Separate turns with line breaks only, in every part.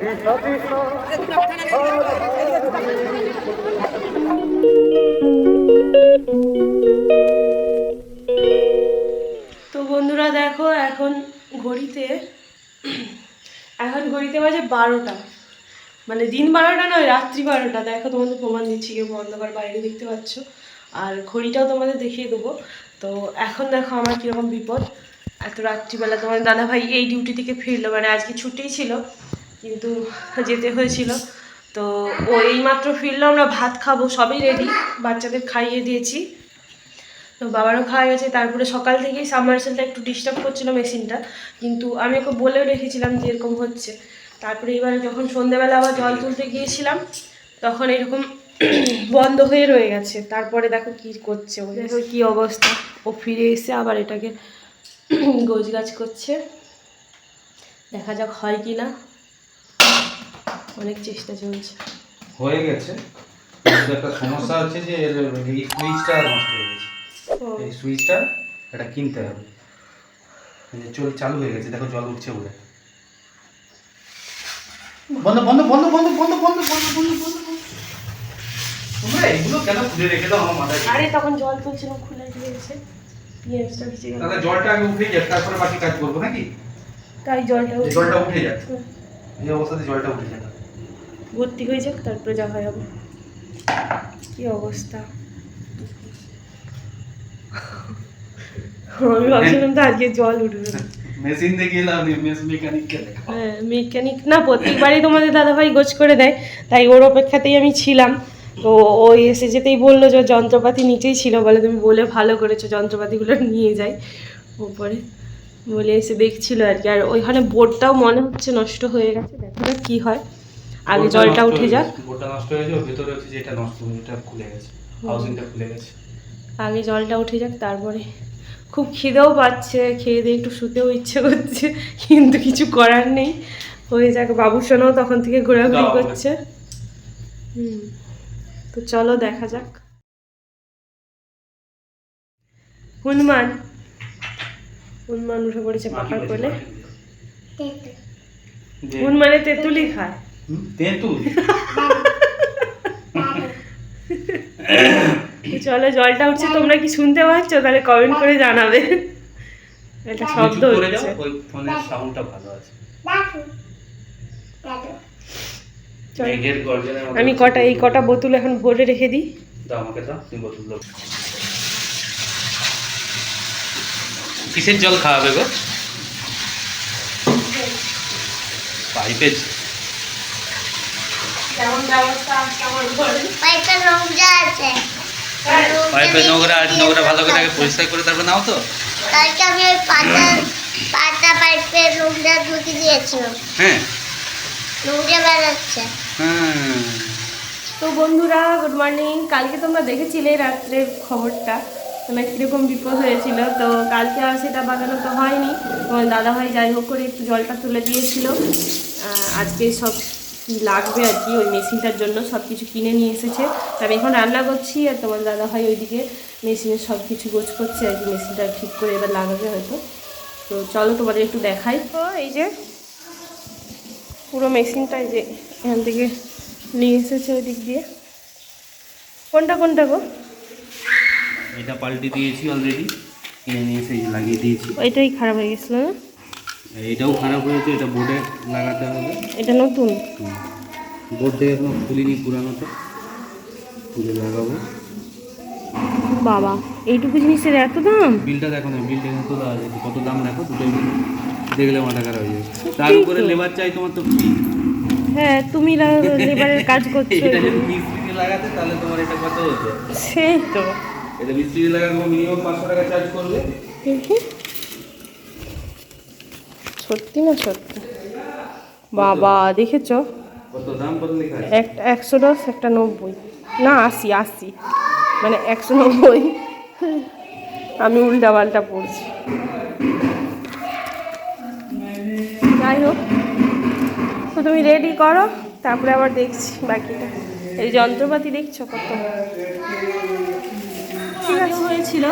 তো বন্ধুরা দেখো, এখন ঘড়িতে এখন ঘড়িতে বাজে বারোটা। মানে দিন বারোটা নয়, রাত্রি বারোটা। দেখো, তোমাদের প্রমাণ দিচ্ছি, কেউ অন্ধকার বাইরে দেখতে পাচ্ছ। আর ঘড়িটাও তোমাদের দেখিয়ে দেবো। তো এখন দেখো আমার কীরকম বিপদ। এত রাত্রিবেলা তোমার দাদা ভাই এই ডিউটি থেকে ফিরলো মানে আজকে ছুটিই ছিল। কিন্তু যেতে হয়েছিল। তো ও এইমাত্র ফিরলো, আমরা ভাত খাব, সবই রেডি বাচ্চাদের খাইয়ে দিয়েছি। তো বাবারও খাওয়া গেছে, তারপরে সকাল থেকেই সাবমার্সেলটা একটু ডিস্টার্ব করছিল মেশিনটা কিন্তু আমি ওকে বলেও রেখেছিলাম যে এরকম হচ্ছে। তারপরে এবার যখন সন্ধ্যেবেলা আবার জল তুলতে গিয়েছিলাম, তখন এরকম বন্ধ হয়ে রয়ে গেছে। তারপরে দেখো কি করছে ও। দেখো কি অবস্থা। ও ফিরে এসে আবার এটাকে গোছ গাছ করছে। দেখা যাক হয় কি না অনেক চেষ্টা চলছে।
হয়ে গেছে। কিন্তু একটা সমস্যা হচ্ছে যে এর এই সুইচটা নষ্ট হয়ে গেছে। এই সুইচটা এটা কিনতে হবে। যে চল চালু হয়ে গেছে। দেখো জল উঠছে বলে। বন্ধ বন্ধ বন্ধ বন্ধ বন্ধ বন্ধ বন্ধ বন্ধ বন্ধ বন্ধ। তোমরা এগুলো কেন খুলে রেখে দাও? আমার মাথায়
আরে তখন জল তুলছিলাম খুলে দিয়েছে। পেঁয়াজটা ভিজে গেল।
তাহলে জলটা আগে উঠে যাক তারপরে বাকি কাজ করব নাকি?
তাই জলটা
জলটা উঠে যাক এই অবস্থাতে জলটা উঠে যাক
ভর্তি হয়ে যাক তারপরে যা হয় হবে। কি অবস্থা? আমি ভাবছিলাম তো আজকে জল উঠবে।
মেশিন দিয়ে গেলাম মেস মেকানিককে
হ্যাঁ মেকানিক না প্রত্যেকবারই তোমাদের দাদাভাই গোছ করে দেয় তাই ওর অপেক্ষাতেই আমি ছিলাম। তো ও এসে যেতেই বলল যে যন্ত্রপাতি নিচেই ছিল বলে তুমি বলে ভালো করেছ যন্ত্রপাতিগুলো নিয়ে যাই। উপরে বলে এসে দেখছিল আর কি। আর ওইখানে বোর্ডটাও মনে হচ্ছে নষ্ট হয়ে গেছে। দেখা যাক কি হয়। আগে জলটা উঠে যাক।
বোর্ডটা নষ্ট হয়ে যাবে ভেতরে হচ্ছে যে এটা নষ্ট এটা খুলে গেছে হাউসিংটা খুলে গেছে।
আগে জলটা উঠে যাক তারপরে খুব খিদেও পাচ্ছে খেয়ে দিয়ে একটু শুতেও ইচ্ছে করছে কিন্তু কিছু করার নেই। হয়ে যাক বাবুর সোনাও তখন থেকে ঘোরাঘুরি করছে। হুম। তো চলো দেখা যাক। হনুমান হনুমান উঠে পড়েছে পাকার কোলে? হনুমানে তেঁতুলি। খায়
তেঁতুল।
চলো জলটা উঠছে তোমরা কি শুনতে পাচ্ছ? তাহলে কমেন্ট করে জানাবে। এটা শব্দ হচ্ছে।
ওই ফোনের সাউন্ডটা ভালো আছে।
আমি কটা এই কটা বোতল এখন ভরে রেখে দিই।
দাও আমাকে দাও তুমি বোতল দাও। কিসের জল খাওয়াবে গো? পাইপের
পাইপে নোংরা
নোংরা ভালো করে আগে পরিষ্কার করে তারপর নাও তো।
কালকে আমি ওই পাতা পাতা পাইপে নোংরা ঢুকে দিয়েছিলাম।
হ্যাঁ।
নোংরা বেরোচ্ছে।
হ্যাঁ।
তো বন্ধুরা গুড মর্নিং কালকে তোমরা দেখেছিলে রাত্রে খবরটা। মানে কীরকম বিপদ হয়েছিল। তো কালকে আর সেটা বাগানো তো হয়নি। তোমার দাদাভাই যাই হোক করে একটু জলটা তুলে দিয়েছিল। আজকে সব লাগবে আর কি, ওই মেশিনটার জন্য সব কিছু কিনে নিয়ে এসেছে। আমি এখন রান্না করছি আর তোমার দাদাভাই ওইদিকে মেশিনে সব কিছু গোছ করছে আর কি, মেশিনটা ঠিক করে এবার লাগাবে হয়তো। তো চলো তোমাদের একটু দেখাই। তো এই যে পুরো মেশিনটা যে এখান থেকে নিয়ে এসেছে ওই দিক দিয়ে। কোনটা কোনটা গো?
এটা পাল্টে দিয়েছি অলরেডি কিনে নিয়ে এসে লাগিয়ে দিয়েছি।
ওইটাই খারাপ হয়ে গেছিল না?
এটাও খারাপ হয়েছে এটা বোর্ডে লাগাতে হবে।
এটা নতুন?
বোর্ড থেকে এখনও খুলিনি পুরানোটা খুলে লাগাবো।
বাবা এইটুকু জিনিসের এত দাম?
বিলটা দেখো না বিলটা এখানে তোলা আছে। কত দাম দেখো? দুটো বিল দেখলে মাথা খারাপ হয়ে যাবে। তার উপরে লেবার চাই তোমার তো ফ্রি
হ্যাঁ তুমি লেবারের কাজ করছ।
এটা যদি মিস্ত্রি লাগাতে তাহলে তোমার এটা কত হতো?
সেই তো।
এটা মিস্ত্রি লাগাতে মিনিমাম পাঁচশো টাকা চার্জ করবে
সত্যি না সত্যি? বাবা দেখেছ?
কত দাম কত লেখা আছে?
একটা একশো দশ একটা নব্বই। না আশি আশি। মানে একশো নব্বই। আমি উল্টা পাল্টা পড়ছি। যাই হোক তো তুমি রেডি করো তারপরে আবার দেখছি বাকিটা। এই যন্ত্রপাতি দেখছ কত? আছে হয়েছিল।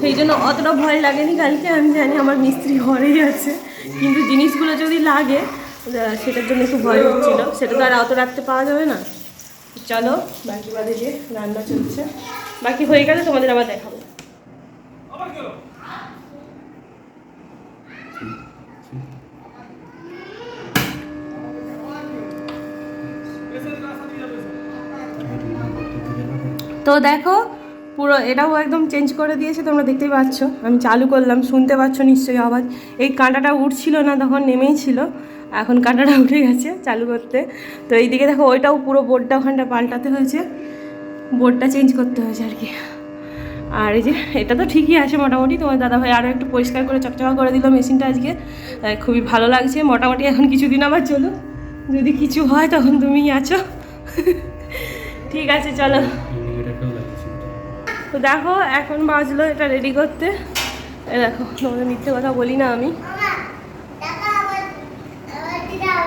সেই জন্য অতটা ভয় লাগেনি কালকে। আমি জানি আমার মিস্ত্রি ঘরেই আছে। কিন্তু জিনিসগুলো যদি লাগে সেটার জন্য একটু ভয় হচ্ছিল। সেটা তো আর অত রাখতে পাওয়া যাবে না। চলো, বাকি বাদে যে রান্না চলছে। বাকি হয়ে গেলে তোমাদের আবার দেখাবো। তো দেখো পুরো এটাও একদম চেঞ্জ করে দিয়েছে, তোমরা দেখতেই পাচ্ছ। আমি চালু করলাম, শুনতে পাচ্ছ নিশ্চয়ই আওয়াজ। এই কাঁটাটা উঠছিল না, তখন নেমেই ছিল। এখন কাঁটাটা উঠে গেছে চালু করতে। তো এইদিকে দেখো, ওইটাও পুরো বোর্ডটা ওখানটা পাল্টাতে হয়েছে। বোর্ডটা চেঞ্জ করতে হয়েছে আর কি। আর এই যে, এটা তো ঠিকই আছে মোটামুটি। তোমার দাদাভাই আরও একটু পরিষ্কার করে চকচকা করে দিল মেশিনটা আজকে। খুবই ভালো লাগছে। মোটামুটি এখন কিছুদিন আবার চলো যদি কিছু হয়, তখন তুমি আছো। ঠিক আছে, চলো। তো দেখো এখন বাজলো এটা রেডি করতে। দেখো তোমাদের মিথ্যে কথা বলি না আমি।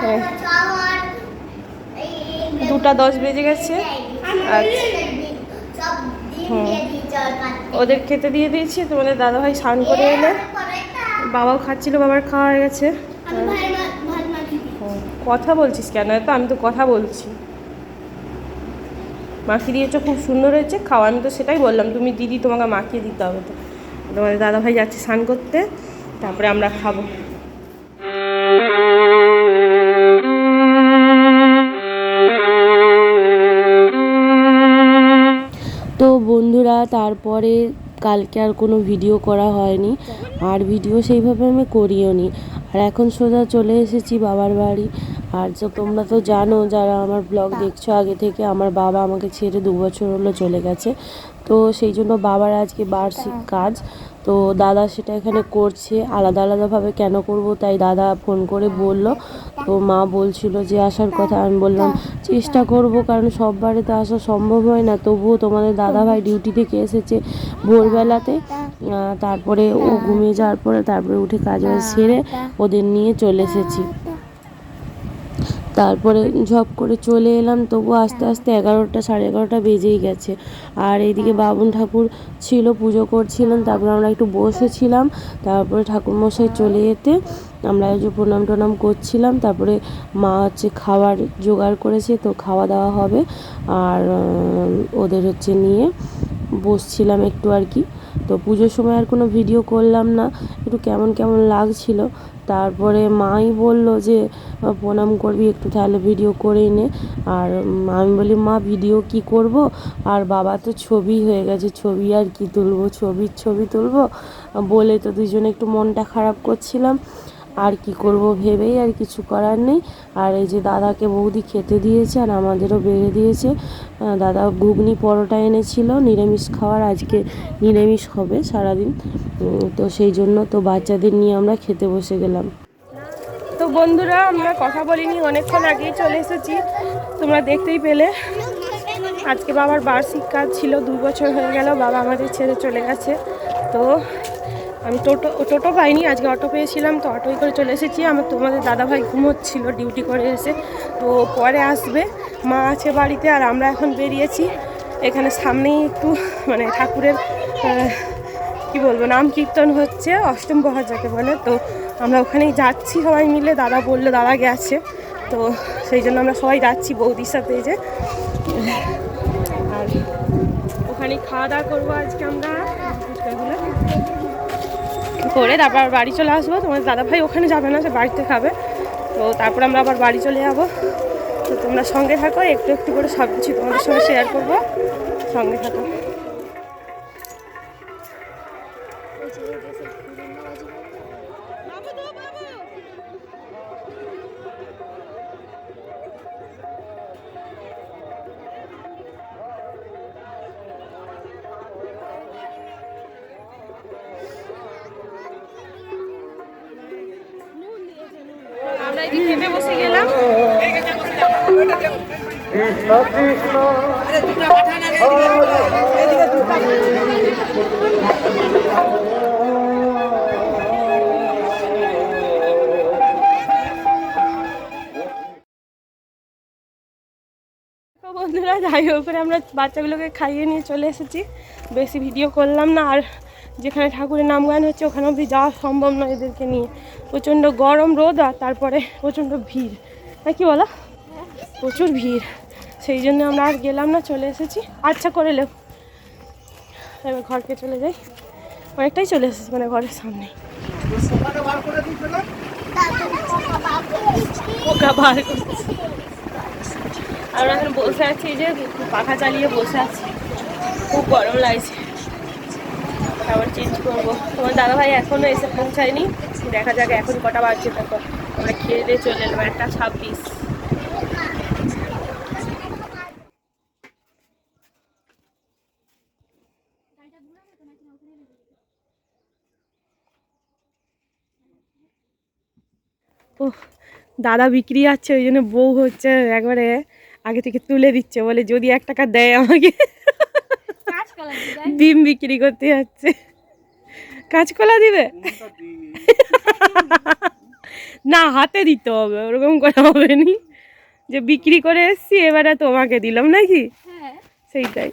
হ্যাঁ। দুটা দশ বেজে গেছে। আচ্ছা। ওদের খেতে দিয়ে দিয়েছি তোমাদের দাদাভাই স্নান করে এলে। বাবাও খাচ্ছিল বাবার খাওয়া হয়ে গেছে। কথা বলছিস কেন? তো আমি তো কথা বলছি। মাখিয়ে দিয়েছ, খুব সুন্দর হয়েছে, খাওয়া, আমি তো সেটাই বললাম, তুমি দিদি তোমাকে মাখিয়ে দিতে হবে তো। তোমাদের দাদাভাই যাচ্ছে স্নান করতে, তারপরে আমরা খাব।
তো বন্ধুরা, তারপরে কালকে আর কোনো ভিডিও করা হয়নি। আর ভিডিও সেইভাবে আমি করিও নি। আর এখন সোজা চলে এসেছি বাবার বাড়ি। আর যে তোমরা তো জানো, যারা আমার ব্লগ দেখছ আগে থেকে, আমার বাবা আমাকে ছেড়ে দু বছর হলো চলে গেছে। তো সেই জন্য বাবার আজকে বার্ষিক কাজ। তো দাদা সেটা এখানে করছে, আলাদা আলাদাভাবে কেন করব তাই দাদা ফোন করে বলল। তো মা বলছিল যে আসার কথা, আমি বললাম, চেষ্টা করব, কারণ সববারে তো আসা সম্ভব হয় না। তবুও তোমাদের দাদা ভাই ডিউটি থেকে এসেছে ভোরবেলাতে। তারপরে ও ঘুমিয়ে যাওয়ার পরে তারপরে উঠে কাজ সেরে ওদের নিয়ে চলে এসেছি। তারপরে ঝপ করে চলে এলাম তবু আস্তে আস্তে এগারোটা, সাড়ে এগারোটা বেজেই গেছে। আর এইদিকে বাবুন ঠাকুর ছিল, পুজো করছিলেন, তারপরে আমরা একটু বসেছিলাম, তারপরে ঠাকুরমশাই চলে যেতে আমরা যে প্রণাম টনাম করছিলাম, তারপরে মা হচ্ছে খাবার জোগাড় করেছে, তো খাওয়া দাওয়া হবে। আর ওদের হচ্ছে নিয়ে বসছিলাম একটু আর কি। তো পুজোর সময় আর কোনো ভিডিও করলাম না। একটু কেমন কেমন লাগছিল। তারপরে মাই বলল যে প্রণাম করবি, একটু তাহলে ভিডিও করে নে। আর আমি বলি, মা ভিডিও কি করব? আর বাবা তো ছবি হয়ে গেছে, ছবি আর কি তুলবো? ছবির ছবি তুলবো? বলে তো দুজনে একটু মনটা খারাপ করছিলাম। আর কি করব ভেবেই আর কিছু করার নেই। আর এই যে দাদাকে বৌদি খেতে দিয়েছে আর আমাদেরও বেড়ে দিয়েছে। দাদা ঘুগনি পরোটা এনেছিল, নিরামিষ খাওয়ার, আজকে নিরামিষ হবে সারাদিন। তো সেই জন্য তো বাচ্চাদের নিয়ে আমরা খেতে বসে গেলাম।
তো বন্ধুরা, আমরা কথা বলিনি, অনেকক্ষণ আগেই চলে এসেছি। তোমরা দেখতেই পেলে। আজকে বাবার বার্ষিক কাজ ছিল দুই বছর হয়ে গেল, বাবা আমাদের ছেড়ে চলে গেছে। তো আমি টোটো টোটো পাইনি, আজকে অটো পেয়েছিলাম, তো অটোই করে চলে এসেছি। আমার তোমাদের দাদাভাই ঘুমোচ্ছিল, ডিউটি করে এসে। তো পরে আসবে, মা আছে বাড়িতে, আর আমরা এখন বেরিয়েছি। এখানে সামনেই একটু মানে ঠাকুরের কি বলব, নাম কীর্তন হচ্ছে, অষ্টম বহার যাকে বলে। তো আমরা ওখানেই যাচ্ছি সবাই মিলে, দাদা বলল দাদা গেছে। তো সেই জন্য আমরা সবাই যাচ্ছি বৌদির সাথে যে। আর ওখানে খাওয়া দাওয়া করব আজকে আমরা। করে তারপর বাড়ি চলে আসব। তোমাদের দাদা ভাই ওখানে যাবে না, সে বাড়িতে খাবে। তো তারপর আমরা আবার বাড়ি চলে যাব। তো তোমরা সঙ্গে থাকো, একটু একটু করে সব কিছু তোমাদের সঙ্গে শেয়ার করব। সঙ্গে থাকো। বন্ধুরা, যাই হোক করে আমরা বাচ্চাগুলোকে খাইয়ে নিয়ে চলে এসেছি। বেশি ভিডিও করলাম না, আর যেখানে ঠাকুরের নাম গান হচ্ছে, ওখানে অবধি যাওয়া সম্ভব নয় এদেরকে নিয়ে। প্রচণ্ড গরম রোদ, আর তারপরে প্রচণ্ড ভিড়। না কি বলো? প্রচুর ভিড়। সেই জন্য আমরা আর গেলাম না, চলে এসেছি। আচ্ছা করে লেও এবার ঘরকে চলে যাই। অনেকটাই চলে এসেছি মানে ঘরের সামনে। পোকা বার আমরা এখন বসে আছি যে, পাখা চালিয়ে বসে আছি। খুব গরম লাগছে। আবার চেঞ্জ করব। তোমার দাদাভাই এখনও এসে পৌঁছায়নি। দেখা যাক এখন কটা বাজছে, তারপর আমরা খেয়ে দিয়ে চলে এলাম। একটা ছাব্বিশ। ও দাদা বিক্রি আছে ওই জন্য বউ হচ্ছে একবারে আগে থেকে তুলে দিচ্ছে বলে যদি এক টাকা দেয় আমাকে। ডিম বিক্রি করতে যাচ্ছে। কাঁচকলা দিবে? না হাতে দিতে হবে ওরকম করা হবে নি। যে বিক্রি করে এসছি এবারে তোমাকে দিলাম নাকি? সেইটাই।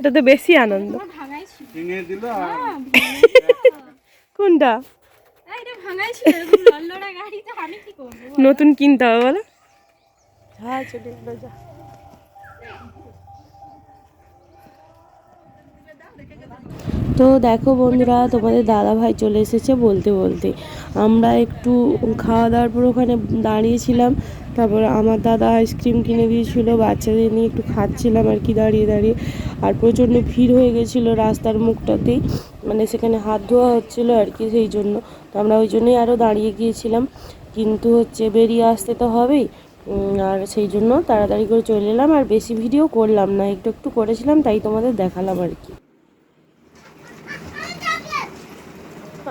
এটা তো বেশি আনন্দ।
ভেঙে দিল আর
কোনটা? নতুন কিনতে হবে বলো। চলে যা।
তো দেখো বন্ধুরা, তোমাদের দাদা ভাই চলে এসেছে বলতে বলতে। আমরা একটু খাওয়া দাওয়ার পর ওখানে দাঁড়িয়েছিলাম। তারপর আমার দাদা আইসক্রিম কিনে দিয়েছিল, বাচ্চাদের নিয়ে একটু খাচ্ছিলাম আর কি দাঁড়িয়ে দাঁড়িয়ে। আর প্রচণ্ড ভিড় হয়ে গেছিল রাস্তার মুখটাতেই। মানে সেখানে হাত ধোয়া হচ্ছিল আর কি সেই জন্য। তো আমরা ওই জন্যই আরও দাঁড়িয়ে গিয়েছিলাম। কিন্তু হচ্ছে বেরিয়ে আসতে তো হবেই। আর সেই জন্য তাড়াতাড়ি করে চলে এলাম। আর বেশি ভিডিও করলাম না, একটু একটু করেছিলাম, তাই তোমাদের দেখালাম আর কি।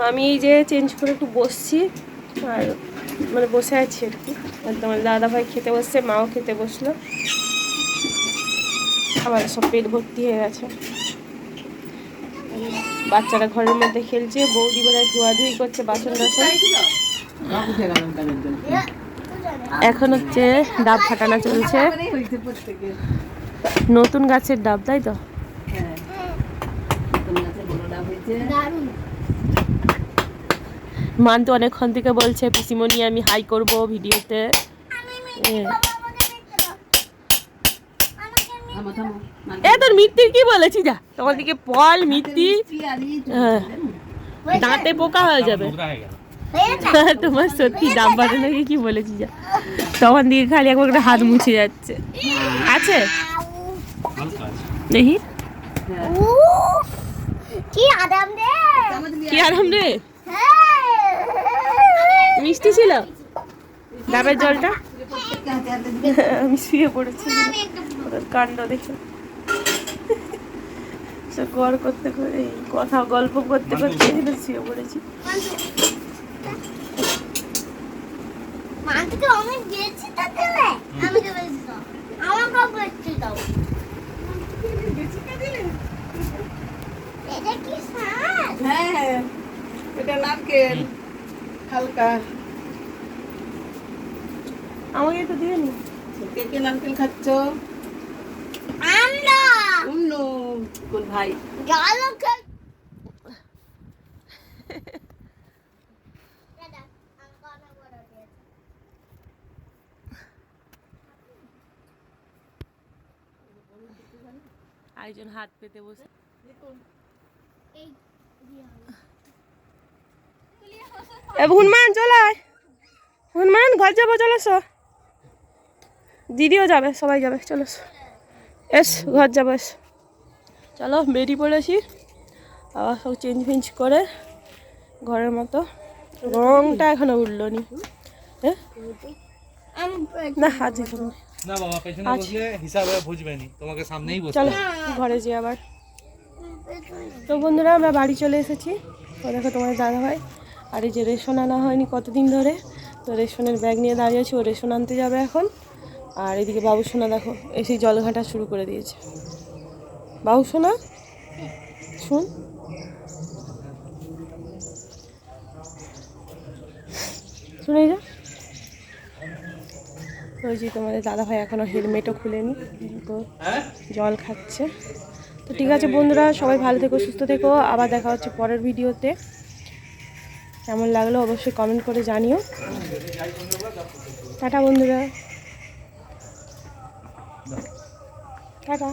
আমি এই যে চেঞ্জ করে একটু বসছি আর মানে বসে আছি আর কি। আর তোমার দাদা ভাই খেতে বসছে মাও খেতে বসল। আবার সব পেট ভর্তি হয়ে গেছে। বাচ্চারা ঘরের মধ্যে খেলছে বৌদি বোধহয় ধোয়াধুয়ি করছে বাসন টাসন। এখন হচ্ছে ডাব ফাটানো চলছে। নতুন গাছের ডাব তাই তো?
দারুণ।
মান তো অনেকক্ষণ থেকে বলছে পিসিমণি আমি হাই করব ভিডিওতে। এ। এ তোর মিত্তির কি বলেছি? যা তোমার দিকে পল মিত্তি। হ্যাঁ। দাঁতে পোকা হয়ে যাবে।
নোংরা
তোমার সত্যি ডাব বাটানোকে কি বলেছি যা। তখন দিকে খালি একবার করে হাত মুছে যাচ্ছে। আছে? দেখি।
কি আরাম রে।
কি আরাম রে?
হ্যাঁ।
মিষ্টি ছিল? ডাবের জলটা? আমি শুয়ে পড়েছি। ওদের কাণ্ড দেখে। গড় করতে করে এই কথা গল্প করতে করতে এখানে শুয়ে পড়েছি।
এটা কি স্বাদ
হ্যাঁ এটা নারকেল। হালকা।
আমাকে তো দিয়ে নি।
কে কে নারকেল খাচ্ছ?
আমরা
অন্য কোন ভাই?
গালো
আরেকজন হাত পেতে বসে।
এই।
এ হনুমান চলে আয়। হনুমান ঘর যাব চলে এসো। দিদিও যাবে সবাই যাবে চলো এসো। এস ঘর যাব এস। চলো বেরিয়ে পড়েছি আবার সব চেঞ্জ ফেঞ্জ করে ঘরের মতো। রংটা এখনও উঠল নি। এ? না আজ এখনও
না বাবা পেছনে। বসলে হিসাবে বুঝবে নি। তোমাকে সামনেই বসে
চলো ঘরে যাই আবার। তো বন্ধুরা আমরা বাড়ি চলে এসেছি। দেখো তোমার দাদা ভাই আর এই যে রেশন আনা হয়নি কতদিন ধরে, তো রেশনের ব্যাগ নিয়ে দাঁড়িয়ে আছি, ও রেশন আনতে যাবে এখন। আর এদিকে বাবু সোনা দেখো, এসেই জল ঘাটা শুরু করে দিয়েছে। বাবু সোনা? শুন। শুনে যা। ওই যে তোমাদের দাদা ভাই এখনও হেলমেটও খুলেনি, তো জল খাচ্ছে। তো ঠিক আছে বন্ধুরা, সবাই ভালো থেকো, সুস্থ থেকো। আবার দেখা হচ্ছে পরের ভিডিওতে। কেমন লাগল অবশ্যই কমেন্ট করে জানিও। টাটা বন্ধুরা। টাটা।